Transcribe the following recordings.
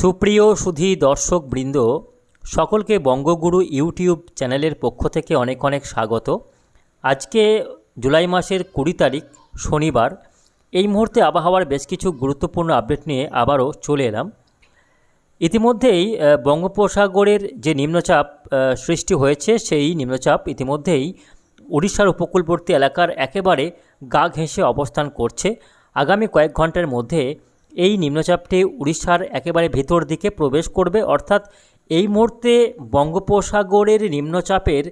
সুপ্রিয় সুধী দর্শক বৃন্দ সকলকে বঙ্গগুরু ইউটিউব চ্যানেলের পক্ষ থেকে অনেক অনেক স্বাগত। আজকে জুলাই মাসের কুড়ি তারিখ, শনিবার। এই মুহূর্তে আবহাওয়ার বেশ কিছু গুরুত্বপূর্ণ আপডেট নিয়ে আবারও চলে এলাম। ইতিমধ্যেই বঙ্গোপসাগরের যে নিম্নচাপ সৃষ্টি হয়েছে, সেই নিম্নচাপ ইতিমধ্যেই উড়িষ্যার উপকূলবর্তী এলাকার একেবারে গা ঘেঁষে অবস্থান করছে। আগামী কয়েক ঘণ্টার মধ্যে এই নিম্নচাপটি উড়িষ্যার একেবারে ভেতর দিকে প্রবেশ করবে, অর্থাৎ এই মুহূর্তে বঙ্গোপসাগরের নিম্নচাপের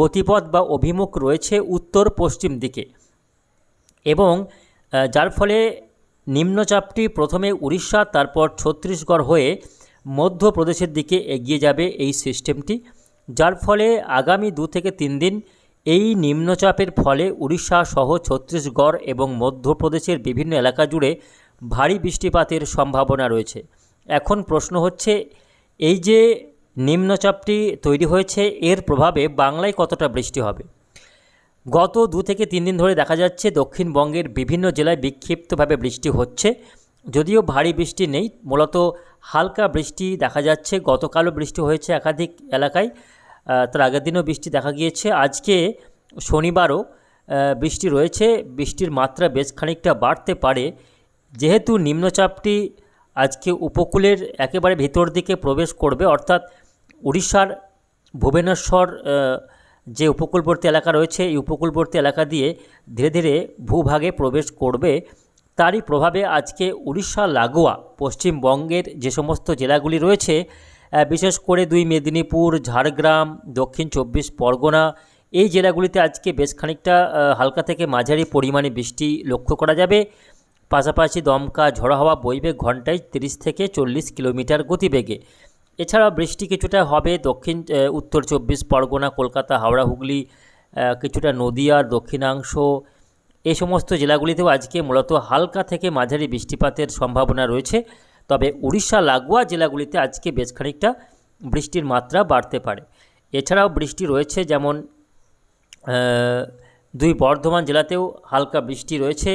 গতিপথ বা অভিমুখ রয়েছে উত্তর পশ্চিম দিকে। এবং যার ফলে নিম্নচাপটি প্রথমে উড়িষ্যা, তারপর ছত্তিশগড় হয়ে মধ্যপ্রদেশের দিকে এগিয়ে যাবে এই সিস্টেমটি, যার ফলে আগামী দু থেকে তিন দিন এই নিম্নচাপের ফলে উড়িষ্যা সহ ছত্তিশগড় এবং মধ্যপ্রদেশের বিভিন্ন এলাকা জুড়ে ভারী বৃষ্টিপাতের সম্ভাবনা রয়েছে। এখন প্রশ্ন হচ্ছে, এই যে নিম্নচাপটি তৈরি হয়েছে, এর প্রভাবে বাংলায় কতটা বৃষ্টি হবে? গত দু থেকে তিন দিন ধরে দেখা যাচ্ছে, দক্ষিণবঙ্গের বিভিন্ন জেলায় বিক্ষিপ্তভাবে বৃষ্টি হচ্ছে। যদিও ভারী বৃষ্টি নেই, মূলত হালকা বৃষ্টি দেখা যাচ্ছে। গতকালও বৃষ্টি হয়েছে একাধিক এলাকায় তার আগের দিনও বৃষ্টি দেখা গিয়েছে। আজকে শনিবারও বৃষ্টি রয়েছে। বৃষ্টির মাত্রা বেশ খানিকটা বাড়তে পারে। যেহেতু নিম্নচাপটি আজকে উপকূলের একেবারে ভিতর দিকে প্রবেশ করবে, অর্থাৎ উড়িষ্যার ভুবনেশ্বর যে উপকূলবর্তী এলাকা রয়েছে, এই উপকূলবর্তী এলাকা দিয়ে ধীরে ধীরে ভূভাগে প্রবেশ করবে, তারই প্রভাবে আজকে উড়িষ্যা, লাগোয়া, পশ্চিমবঙ্গের যে সমস্ত জেলাগুলি রয়েছে বিশেষ করে দুই মেদিনীপুর, ঝাড়গ্রাম, দক্ষিণ চব্বিশ পরগনা, এই জেলাগুলিতে আজকে বেশ খানিকটা হালকা থেকে মাঝারি পরিমাণে বৃষ্টি লক্ষ্য করা যাবে। পাশাপাশি দমকা ঝড়ো হাওয়া বইবে ঘন্টায় তিরিশ থেকে চল্লিশ কিলোমিটার গতিবেগে। এছাড়া বৃষ্টি কিছুটা হবে দক্ষিণ উত্তর চব্বিশ পরগনা, কলকাতা, হাওড়া, হুগলি কিছুটা নদিয়ার দক্ষিণাংশ। এ সমস্ত জেলাগুলিতেও আজকে মূলত হালকা থেকে মাঝারি বৃষ্টিপাতের সম্ভাবনা রয়েছে। তবে উড়িষ্যা, লাগোয়া জেলাগুলিতে আজকে বেশ খানিকটা বৃষ্টির মাত্রা বাড়তে পারে। এছাড়াও বৃষ্টি রয়েছে যেমন দুই বর্ধমান জেলাতেও হালকা বৃষ্টি রয়েছে।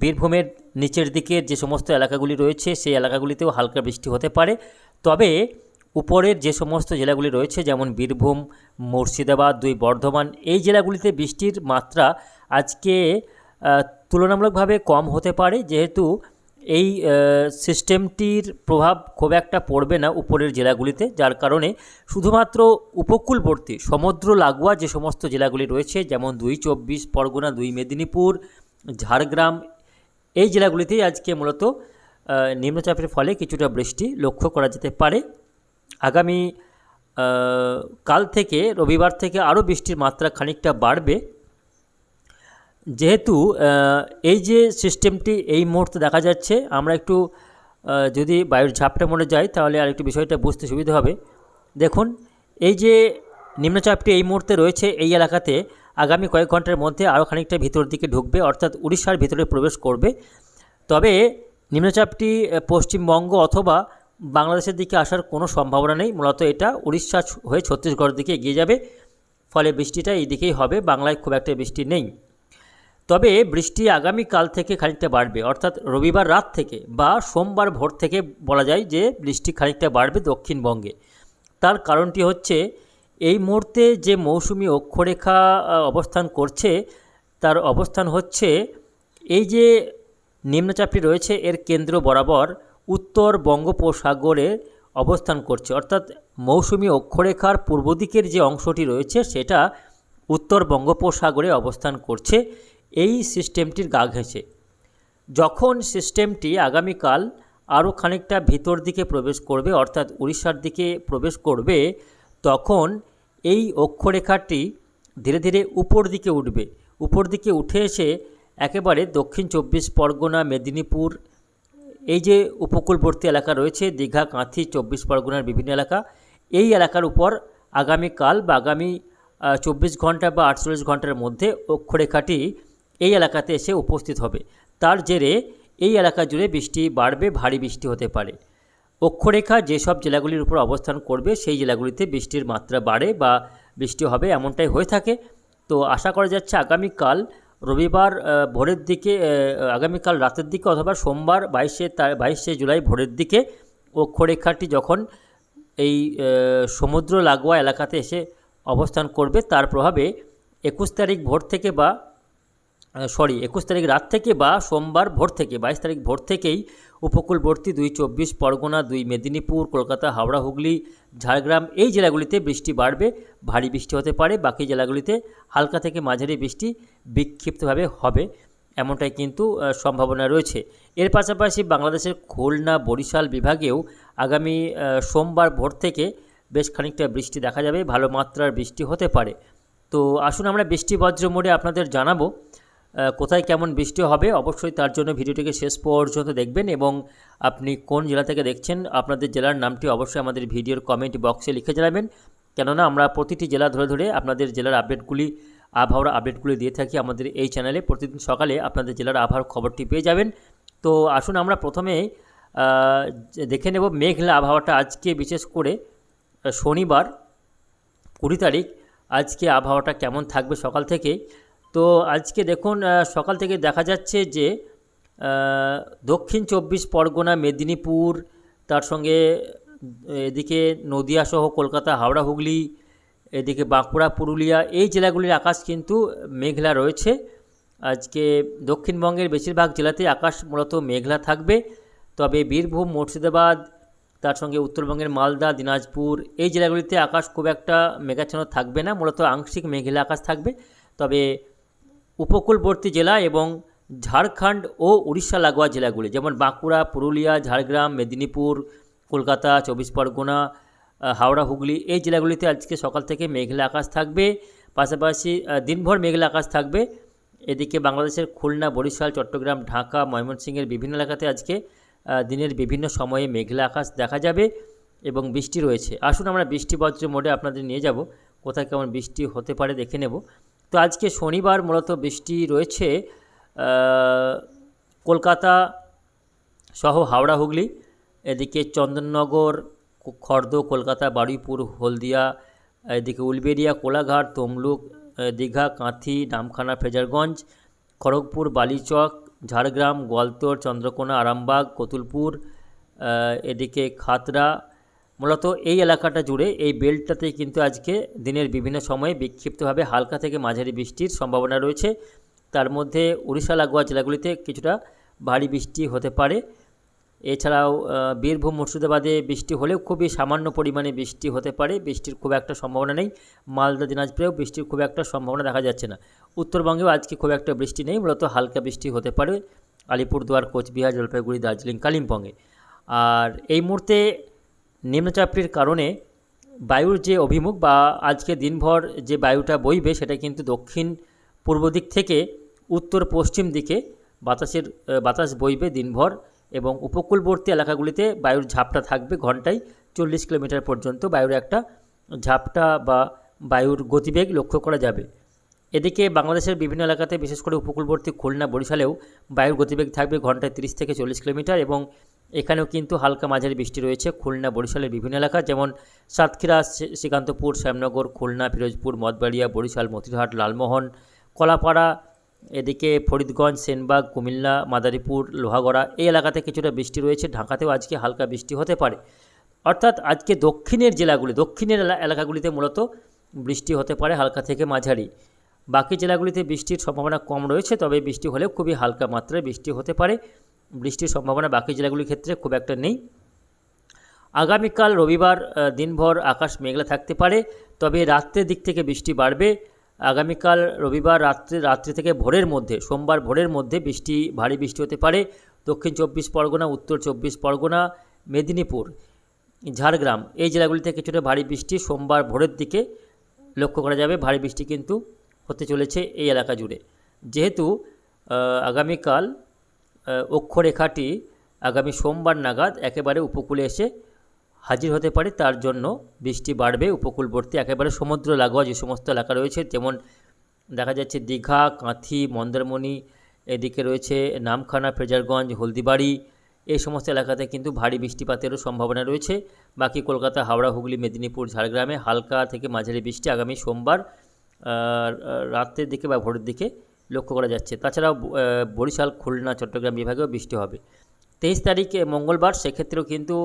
বীরভূমের নিচের দিকের যে সমস্ত এলাকাগুলি রয়েছে, সেই এলাকাগুলিতেও হালকা বৃষ্টি হতে পারে। তবে উপরের যে সমস্ত জেলাগুলি রয়েছে, যেমন বীরভূম, মুর্শিদাবাদ, দুই বর্ধমান, এই জেলাগুলিতে বৃষ্টির মাত্রা আজকে তুলনামূলকভাবে কম হতে পারে। যেহেতু এই সিস্টেমটির প্রভাব খুব একটা পড়বে না উপরের জেলাগুলিতে, যার কারণে শুধুমাত্র উপকূলবর্তী, সমুদ্র লাগোয়া যে সমস্ত জেলাগুলি রয়েছে, যেমন দুই চব্বিশ, পরগনা, দুই মেদিনীপুর, ঝাড়গ্রাম এই জেলাগুলিতেই আজকে মূলত নিম্নচাপের ফলে কিছুটা বৃষ্টি লক্ষ্য করা যেতে পারে। আগামী কাল থেকে রবিবার থেকে আরও বৃষ্টির মাত্রা খানিকটা বাড়বে। যেহেতু এই যে সিস্টেমটি এই মুহূর্তে দেখা যাচ্ছে, আমরা একটু যদি বায়ুর ঝাপটা মনে যাই তাহলে আর একটু বিষয়টা বুঝতে সুবিধা হবে। দেখুন, এই যে নিম্নচাপটি এই মুহূর্তে রয়েছে এই এলাকাতে আগামী কয়েক ঘণ্টার মধ্যে আরও খানিকটা ভিতর দিকে ঢুকবে, অর্থাৎ উড়িষ্যার ভিতরে প্রবেশ করবে। তবে নিম্নচাপটি পশ্চিমবঙ্গ অথবা বাংলাদেশের দিকে আসার কোনো সম্ভাবনা নেই। মূলত এটা উড়িষ্যা হয়ে ছত্তিশগড়ের দিকে এগিয়ে যাবে। ফলে বৃষ্টিটা এই দিকেই হবে। বাংলায় খুব একটা বৃষ্টি নেই। তবে বৃষ্টি আগামীকাল থেকে খানিকটা বাড়বে, অর্থাৎ রবিবার রাত থেকে বা সোমবার ভোর থেকে বলা যায় যে বৃষ্টি খানিকটা বাড়বে দক্ষিণবঙ্গে। তার কারণটি হচ্ছে এই মুহূর্তে যে মৌসুমি অক্ষরেখা অবস্থান করছে, তার অবস্থান হচ্ছে এই যে নিম্নচাপটি রয়েছে, এর কেন্দ্র বরাবর উত্তর বঙ্গোপসাগরে অবস্থান করছে। অর্থাৎ মৌসুমি অক্ষরেখার পূর্ব দিকের যে অংশটি রয়েছে, সেটা উত্তর বঙ্গোপসাগরে অবস্থান করছে। এই সিস্টেমটির গা ঘেঁষে। যখন সিস্টেমটি আগামীকাল আরও খানিকটা ভিতর দিকে প্রবেশ করবে, অর্থাৎ উড়িষ্যার দিকে প্রবেশ করবে তখন এই অক্ষরেখাটি ধীরে ধীরে উপর দিকে উঠবে। উপর দিকে উঠে এসে একেবারে দক্ষিণ চব্বিশ পরগনা, মেদিনীপুর, এই যে উপকূলবর্তী এলাকা রয়েছে, দীঘা, কাঁথি, চব্বিশ পরগনার বিভিন্ন এলাকা, এই এলাকার উপর আগামীকাল বা আগামী চব্বিশ ঘণ্টা বা আটচল্লিশ ঘণ্টার মধ্যে অক্ষরেখাটি এই এলাকাতে এসে উপস্থিত হবে। তার জেরে এই এলাকা জুড়ে বৃষ্টি বাড়বে, ভারী বৃষ্টি হতে পারে। অক্ষরেখা যেসব জেলাগুলির উপর অবস্থান করবে, সেই জেলাগুলিতে বৃষ্টির মাত্রা বাড়ে বা বৃষ্টি হবে এমনটাই হয়ে থাকে। তো আশা করা যাচ্ছে আগামীকাল রবিবার ভোরের দিকে আগামীকাল রাতের দিকে অথবা সোমবার বাইশে বাইশে জুলাই ভোরের দিকে অক্ষরেখাটি যখন এই সমুদ্র লাগোয়া এলাকাতে এসে অবস্থান করবে, তার প্রভাবে একুশ তারিখ ভোর থেকে বা সরি, একুশ তারিখ রাত থেকে বা সোমবার ভোর থেকে, বাইশ তারিখ ভোর থেকেই উপকূলবর্তী দুই চব্বিশ পরগনা, দুই মেদিনীপুর, কলকাতা, হাওড়া, হুগলি, ঝাড়গ্রাম এই জেলাগুলিতে বৃষ্টি বাড়বে। ভারী বৃষ্টি হতে পারে, বাকি জেলাগুলিতে হালকা থেকে মাঝারি বৃষ্টি বিক্ষিপ্তভাবে হবে, এমনটাই কিন্তু সম্ভাবনা রয়েছে। এর পাশাপাশি বাংলাদেশের খুলনা, বরিশাল বিভাগেও আগামী সোমবার ভোর থেকে বেশ খানিকটা বৃষ্টি দেখা যাবে, ভালো মাত্রার বৃষ্টি হতে পারে। তো আসুন আমরা বৃষ্টি বজ্র মোড়ে আপনাদের জানাব কোথায় কেমন বৃষ্টি হবে, অবশ্যই তার জন্য ভিডিওটিকে শেষ পর্যন্ত দেখবেন এবং আপনি কোন জেলা থেকে দেখছেন, আপনাদের জেলার নামটি অবশ্যই আমাদের ভিডিওর কমেন্ট বক্সে লিখে জানাবেন। কেননা আমরা প্রতিটি জেলা ধরে ধরে আপনাদের জেলার আপডেটগুলি আবহাওয়ার আপডেটগুলি দিয়ে থাকি আমাদের এই চ্যানেলে প্রতিদিন সকালে আপনাদের জেলার আবহাওয়ার খবরটি পেয়ে যাবেন। তো আসুন আমরা প্রথমে দেখে নেব মেঘলা আবহাওয়াটা আজকে বিশেষ করে শনিবার কুড়ি তারিখ। আজকে আবহাওয়াটা কেমন থাকবে সকাল থেকে? তো আজকে দেখুন সকাল থেকে দেখা যাচ্ছে যে দক্ষিণ চব্বিশ পরগনা, মেদিনীপুর, তার সঙ্গে এদিকে নদিয়া সহ কলকাতা, হাওড়া, হুগলি, এদিকে বাঁকুড়া, পুরুলিয়া, এই জেলাগুলির আকাশ কিন্তু মেঘলা রয়েছে। আজকে দক্ষিণবঙ্গের বেশিরভাগ জেলাতে আকাশ মূলত মেঘলা থাকবে। তবে বীরভূম, মুর্শিদাবাদ, তার সঙ্গে উত্তরবঙ্গের মালদা, দিনাজপুর, এই জেলাগুলিতে আকাশ খুব একটা মেঘাচ্ছন্ন থাকবে না, মূলত আংশিক মেঘলা আকাশ থাকবে। তবে উপকূলবর্তী জেলা এবং ঝাড়খণ্ড ও উড়িষ্যা লাগোয়া জেলাগুলি, যেমন বাঁকুড়া, পুরুলিয়া, ঝাড়গ্রাম, মেদিনীপুর, কলকাতা, চব্বিশ পরগনা হাওড়া, হুগলি, এই জেলাগুলিতে আজকে সকাল থেকে মেঘলা আকাশ থাকবে। পাশাপাশি দিনভর মেঘলা আকাশ থাকবে। এদিকে বাংলাদেশের খুলনা, বরিশাল, চট্টগ্রাম, ঢাকা, ময়মনসিংহের বিভিন্ন এলাকাতে আজকে দিনের বিভিন্ন সময়ে মেঘলা আকাশ দেখা যাবে এবং বৃষ্টি রয়েছে। আসুন আমরা বৃষ্টি বজ্র মোডে আপনাদের নিয়ে যাব। কোথায় কেমন বৃষ্টি হতে পারে দেখে নেব। তো আজকে শনিবার মূলত বৃষ্টি রয়েছে কলকাতা সহ হাওড়া, হুগলি, এদিকে চন্দননগর, খর্দ, কলকাতা, বারুইপুর, হলদিয়া, এদিকে উলবেড়িয়া, কোলাঘাট, তমলুক দীঘা, কাঁথি, নামখানা, ফেজারগঞ্জ, খড়গপুর, বালিচক, ঝাড়গ্রাম গোয়ালতোড় চন্দ্রকোনা, আরামবাগ, কতুলপুর এদিকে খাতড়া মূলত এই এলাকাটা জুড়ে এই বেল্টটাতেই কিন্তু আজকে দিনের বিভিন্ন সময়ে বিক্ষিপ্তভাবে হালকা থেকে মাঝারি বৃষ্টির সম্ভাবনা রয়েছে। তার মধ্যে উড়িষ্যা, লাগোয়া জেলাগুলিতে কিছুটা ভারী বৃষ্টি হতে পারে। এছাড়াও বীরভূম, মুর্শিদাবাদে বৃষ্টি হলেও খুবই সামান্য পরিমাণে বৃষ্টি হতে পারে। বৃষ্টির খুব একটা সম্ভাবনা নেই। মালদা, দিনাজপুরেও বৃষ্টির খুব একটা সম্ভাবনা দেখা যাচ্ছে না। উত্তরবঙ্গেও আজকে খুব একটা বৃষ্টি নেই, মূলত হালকা বৃষ্টি হতে পারে। আলিপুরদুয়ার, কোচবিহার, জলপাইগুড়ি, দার্জিলিং, কালিম্পংয়ে। আর এই মুহূর্তে নিম্নচাপটির কারণে বায়ুর যে অভিমুখ বা আজকে দিনভর যে বায়ুটা বইবে, সেটা কিন্তু দক্ষিণ পূর্ব দিক থেকে উত্তর পশ্চিম দিকে বাতাসের বাতাস বইবে দিনভর এবং উপকূলবর্তী এলাকাগুলিতে বায়ুর ঝাপটা থাকবে ঘন্টায় চল্লিশ কিলোমিটার পর্যন্ত বায়ুর একটা ঝাপটা বা বায়ুর গতিবেগ লক্ষ্য করা যাবে। এদিকে বাংলাদেশের বিভিন্ন এলাকাতে বিশেষ করে উপকূলবর্তী খুলনা, বরিশালেও বায়ুর গতিবেগ থাকবে ঘন্টায় তিরিশ থেকে চল্লিশ কিলোমিটার এবং এখানেও কিন্তু হালকা মাঝারি বৃষ্টি রয়েছে। খুলনা, বরিশালের বিভিন্ন এলাকা, যেমন সাতক্ষীরা শ্রীকান্তপুর, শ্যামনগর, খুলনা, ফিরোজপুর, মঠবাড়িয়া, বরিশাল, মতিরহাট, লালমোহন, কলাপাড়া, এদিকে ফরিদগঞ্জ, সেনবাগ, কুমিল্লা, মাদারীপুর, লোহাগড়া, এই এলাকাতে কিছুটা বৃষ্টি রয়েছে। ঢাকাতেও আজকে হালকা বৃষ্টি হতে পারে। অর্থাৎ আজকে দক্ষিণের জেলাগুলি, দক্ষিণের এলাকাগুলিতে মূলত বৃষ্টি হতে পারে হালকা থেকে মাঝারি। বাকি জেলাগুলিতে বৃষ্টির সম্ভাবনা কম রয়েছে, তবে বৃষ্টি হলেও খুবই হালকা মাত্রায় বৃষ্টি হতে পারে। বৃষ্টির সম্ভাবনা বাকি জেলাগুলির ক্ষেত্রে খুব একটা নেই। আগামীকাল রবিবার দিনভর আকাশ মেঘলা থাকতে পারে, তবে রাত্রের দিক থেকে বৃষ্টি বাড়বে। আগামীকাল রবিবার রাত্রে, রাত্রি থেকে ভোরের মধ্যে, সোমবার ভোরের মধ্যে বৃষ্টি, ভারী বৃষ্টি হতে পারে। দক্ষিণ চব্বিশ পরগনা, উত্তর চব্বিশ পরগনা, মেদিনীপুর, ঝাড়গ্রাম এই জেলাগুলিতে কিছুটা ভারী বৃষ্টি সোমবার ভোরের দিকে লক্ষ্য করা যাবে। ভারী বৃষ্টি কিন্তু হতে চলেছে এই এলাকা জুড়ে। যেহেতু আগামীকাল অক্ষরেখাটি আগামী সোমবার নাগাদ একেবারে উপকূলে এসে হাজির হতে পারে। তার জন্য বৃষ্টি বাড়বে, উপকূলবর্তী একেবারে সমুদ্র লাগোয়া যে সমস্ত এলাকা রয়েছে, যেমন দেখা যাচ্ছে দীঘা, কাঁথি, মন্দারমণি, এদিকে রয়েছে নামখানা ফ্রেজারগঞ্জ হলদিবাড়ি। এই সমস্ত এলাকাতে কিন্তু ভারী বৃষ্টিপাতেরও সম্ভাবনা রয়েছে। বাকি কলকাতা, হাওড়া, হুগলি, মেদিনীপুর, ঝাড়গ্রামে হালকা থেকে মাঝারি বৃষ্টি আগামী সোমবার রাতের দিকে বা ভোরের দিকে লক্ষ্য করা যাচ্ছে। তাছাড়াও বরিশাল, খুলনা, চট্টগ্রাম বিভাগেও বৃষ্টি হবে। তেইশ তারিখে মঙ্গলবার, সেক্ষেত্রেও কিন্তু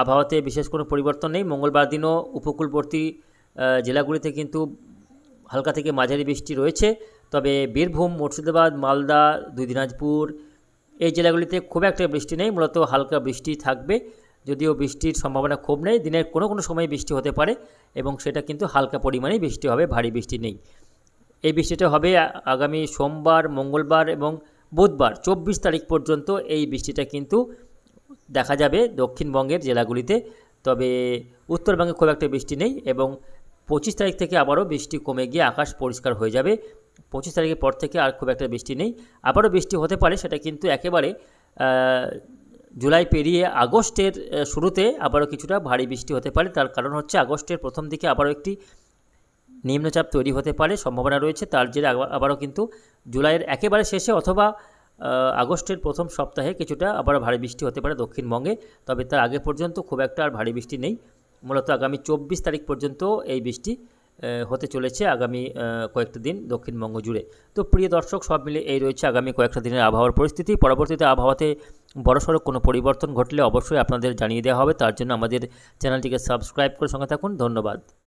আবহাওয়াতে বিশেষ কোনো পরিবর্তন নেই। মঙ্গলবার দিনও উপকূলবর্তী জেলাগুলিতে কিন্তু হালকা থেকে মাঝারি বৃষ্টি রয়েছে। তবে বীরভূম, মুর্শিদাবাদ, মালদা, দুই দিনাজপুর এই জেলাগুলিতে খুব একটা বৃষ্টি নেই। মূলত হালকা বৃষ্টি থাকবে। যদিও বৃষ্টির সম্ভাবনা খুব নেই। দিনের কোনো কোনো সময় বৃষ্টি হতে পারে এবং সেটা কিন্তু হালকা পরিমাণেই বৃষ্টি হবে। ভারী বৃষ্টি নেই। এই বৃষ্টিটা হবে আগামী সোমবার, মঙ্গলবার এবং বুধবার। চব্বিশ তারিখ পর্যন্ত এই বৃষ্টিটা কিন্তু দেখা যাবে দক্ষিণবঙ্গের জেলাগুলিতে। তবে উত্তরবঙ্গে খুব একটা বৃষ্টি নেই এবং পঁচিশ তারিখ থেকে আবারও বৃষ্টি কমে গিয়ে আকাশ পরিষ্কার হয়ে যাবে। পঁচিশ তারিখের পর থেকে আর খুব একটা বৃষ্টি নেই। আবারও বৃষ্টি হতে পারে, সেটা কিন্তু একেবারে জুলাই পেরিয়ে আগস্টের শুরুতে আবারও কিছুটা ভারী বৃষ্টি হতে পারে। তার কারণ হচ্ছে আগস্টের প্রথম দিকে আবারও একটি নিম্নচাপ তৈরি হতে পারে, সম্ভাবনা রয়েছে। তার জেরে আবারও কিন্তু জুলাইয়ের একেবারে শেষে অথবা আগস্টের প্রথম সপ্তাহে কিছুটা আবার ভারী বৃষ্টি হতে পারে দক্ষিণবঙ্গে। তবে তার আগে পর্যন্ত খুব একটা আর ভারী বৃষ্টি নেই। মূলত আগামী চব্বিশ তারিখ পর্যন্ত এই বৃষ্টি হতে চলেছে আগামী কয়েকটা দিন দক্ষিণবঙ্গ জুড়ে। তো প্রিয় দর্শক, সব মিলে এই রয়েছে আগামী কয়েকটা দিনের আবহাওয়ার পরিস্থিতি। পরবর্তীতে আবহাওয়াতে বড়সড় কোনো পরিবর্তন ঘটলে অবশ্যই আপনাদের জানিয়ে দেওয়া হবে। তার জন্য আমাদের চ্যানেলটিকে সাবস্ক্রাইব করে সঙ্গে থাকুন। ধন্যবাদ।